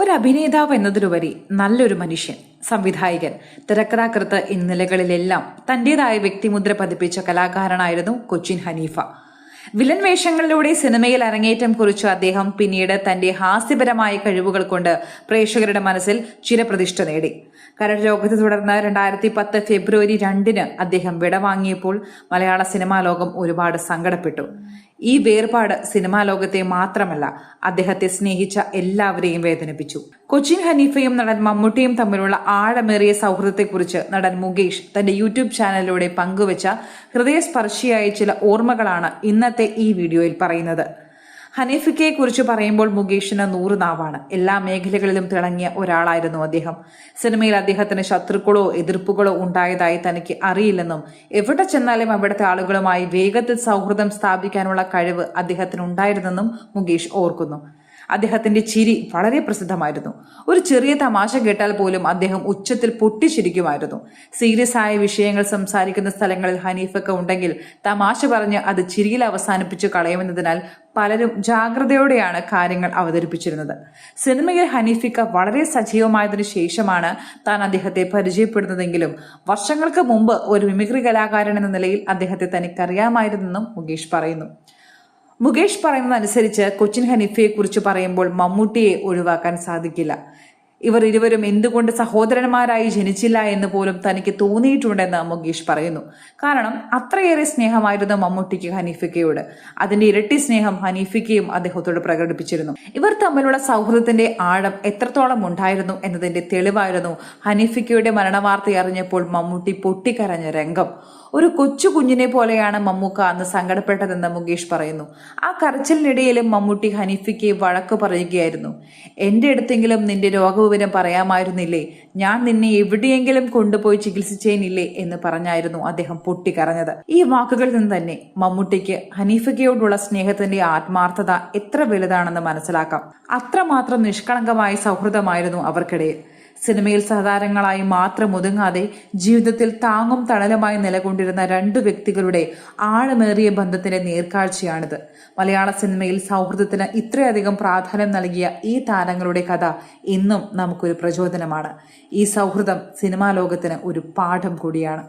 ഒരു അഭിനേതാവ് എന്നതിലുപരി നല്ലൊരു മനുഷ്യൻ സംവിധായകൻ. തിരക്കഥാകൃത്ത് ഇന്നലകളിലെല്ലാം തന്റേതായ വ്യക്തിമുദ്ര പതിപ്പിച്ച കലാകാരനായിരുന്നു കൊച്ചിൻ ഹനീഫ. വില്ലൻ വേഷങ്ങളിലൂടെ സിനിമയിൽ അരങ്ങേറ്റം കുറിച്ച അദ്ദേഹം പിന്നീട് തന്റെ ഹാസ്യപരമായ കഴിവുകൾ കൊണ്ട് പ്രേക്ഷകരുടെ മനസ്സിൽ ചിരപ്രതിഷ്ഠ നേടി. കരട് രോഗത്തെ തുടർന്ന് രണ്ടായിരത്തി പത്ത് ഫെബ്രുവരി രണ്ടിന് അദ്ദേഹം വിടവാങ്ങിയപ്പോൾ മലയാള സിനിമാ ലോകം ഒരുപാട് സങ്കടപ്പെട്ടു. ഈ വേർപാട് സിനിമാ ലോകത്തെ മാത്രമല്ല അദ്ദേഹത്തെ സ്നേഹിച്ച എല്ലാവരെയും വേദനിപ്പിച്ചു. കൊച്ചിൻ ഹനീഫയും നടൻ മമ്മൂട്ടിയും തമ്മിലുള്ള ആഴമേറിയ സൗഹൃദത്തെക്കുറിച്ച് നടൻ മുകേഷ് തന്റെ യൂട്യൂബ് ചാനലിലൂടെ പങ്കുവച്ച ഹൃദയസ്പർശിയായ ചില ഓർമ്മകളാണ് ഇന്നത്തെ ഈ വീഡിയോയിൽ പറയുന്നത്. ഹനീഫിക്കയെ കുറിച്ച് പറയുമ്പോൾ മുകേഷിന് നൂറ് നാവാണ്. എല്ലാ മേഖലകളിലും തിളങ്ങിയ ഒരാളായിരുന്നു അദ്ദേഹം. സിനിമയിൽ അദ്ദേഹത്തിന് ശത്രുക്കളോ എതിർപ്പുകളോ ഉണ്ടായതായി തനിക്ക് അറിയില്ലെന്നും എവിടെ ചെന്നാലും അവിടുത്തെ ആളുകളുമായി വേഗത്തിൽ സൗഹൃദം സ്ഥാപിക്കാനുള്ള കഴിവ് അദ്ദേഹത്തിന് ഉണ്ടായിരുന്നെന്നും മുകേഷ് ഓർക്കുന്നു. അദ്ദേഹത്തിന്റെ ചിരി വളരെ പ്രസിദ്ധമായിരുന്നു. ഒരു ചെറിയ തമാശ കേട്ടാൽ പോലും അദ്ദേഹം ഉച്ചത്തിൽ പൊട്ടിച്ചിരിക്കുമായിരുന്നു. സീരിയസ് ആയ വിഷയങ്ങൾ സംസാരിക്കുന്ന സ്ഥലങ്ങളിൽ ഹനീഫൊക്കെ ഉണ്ടെങ്കിൽ തമാശ പറഞ്ഞ് അത് ചിരിയിൽ അവസാനിപ്പിച്ചു കളയുമെന്നതിനാൽ പലരും ജാഗ്രതയോടെയാണ് കാര്യങ്ങൾ അവതരിപ്പിച്ചിരുന്നത്. സിനിമയിൽ ഹനീഫിക്ക വളരെ സജീവമായതിനു ശേഷമാണ് താൻ അദ്ദേഹത്തെ പരിചയപ്പെടുന്നതെങ്കിലും വർഷങ്ങൾക്ക് മുമ്പ് ഒരു മിമിക്രി കലാകാരൻ എന്ന നിലയിൽ അദ്ദേഹത്തെ തനിക്കറിയാമായിരുന്നെന്നും മുകേഷ് പറയുന്നു. മുകേഷ് പറയുന്നതനുസരിച്ച് കൊച്ചിൻ ഹനീഫയെ കുറിച്ച് പറയുമ്പോൾ മമ്മൂട്ടിയെ ഒഴിവാക്കാൻ സാധിക്കില്ല. ഇവർ ഇരുവരും എന്തുകൊണ്ട് സഹോദരന്മാരായി ജനിച്ചില്ല എന്ന് പോലും തനിക്ക് തോന്നിയിട്ടുണ്ടെന്ന് മുകേഷ് പറയുന്നു. കാരണം അത്രയേറെ സ്നേഹമായിരുന്നു മമ്മൂട്ടിക്ക് ഹനീഫിക്കയോട് അതിന്റെ ഇരട്ടി സ്നേഹം ഹനീഫിക്കയും അദ്ദേഹത്തോട് പ്രകടിപ്പിച്ചിരുന്നു. ഇവർ തമ്മിലുള്ള സൗഹൃദത്തിന്റെ ആഴം എത്രത്തോളം ഉണ്ടായിരുന്നു എന്നതിന്റെ തെളിവായിരുന്നു ഹനീഫിക്കയുടെ മരണവാർത്ത അറിഞ്ഞപ്പോൾ മമ്മൂട്ടി പൊട്ടിക്കരഞ്ഞ രംഗം. ഒരു കൊച്ചു കുഞ്ഞിനെ പോലെയാണ് മമ്മൂക്ക അന്ന് സങ്കടപ്പെട്ടതെന്ന് മുകേഷ് പറയുന്നു. ആ കരച്ചിലിനിടയിലും മമ്മൂട്ടി ഹനീഫിക്ക് വഴക്ക് പറയുകയായിരുന്നു. എന്റെ അടുത്തെങ്കിലും നിന്റെ രോഗവിവരം പറയാമായിരുന്നില്ലേ ഞാൻ നിന്നെ എവിടെയെങ്കിലും കൊണ്ടുപോയി ചികിത്സിച്ചേനില്ലേ എന്ന് പറഞ്ഞായിരുന്നു അദ്ദേഹം പൊട്ടിക്കറഞ്ഞത് ഈ വാക്കുകളിൽ നിന്ന് തന്നെ മമ്മൂട്ടിക്ക് ഹനീഫയ്ക്കയോടുള്ള സ്നേഹത്തിന്റെ ആത്മാർത്ഥത എത്ര വലുതാണെന്ന് മനസ്സിലാക്കാം. അത്രമാത്രം നിഷ്കളങ്കമായ സൗഹൃദമായിരുന്നു അവർക്കിടയിൽ. സിനിമയിൽ സഹതാരങ്ങളായി മാത്രം ഒതുങ്ങാതെ ജീവിതത്തിൽ താങ്ങും തണലുമായി നിലകൊണ്ടിരുന്ന രണ്ടു വ്യക്തികളുടെ ആഴമേറിയ ബന്ധത്തിന്റെ നേർക്കാഴ്ചയാണിത്. മലയാള സിനിമയിൽ സൗഹൃദത്തിന് ഇത്രയധികം പ്രാധാന്യം നൽകിയ ഈ താരങ്ങളുടെ കഥ ഇന്നും നമുക്കൊരു പ്രചോദനമാണ്. ഈ സൗഹൃദം സിനിമാ ലോകത്തിന് ഒരു പാഠം കൂടിയാണ്.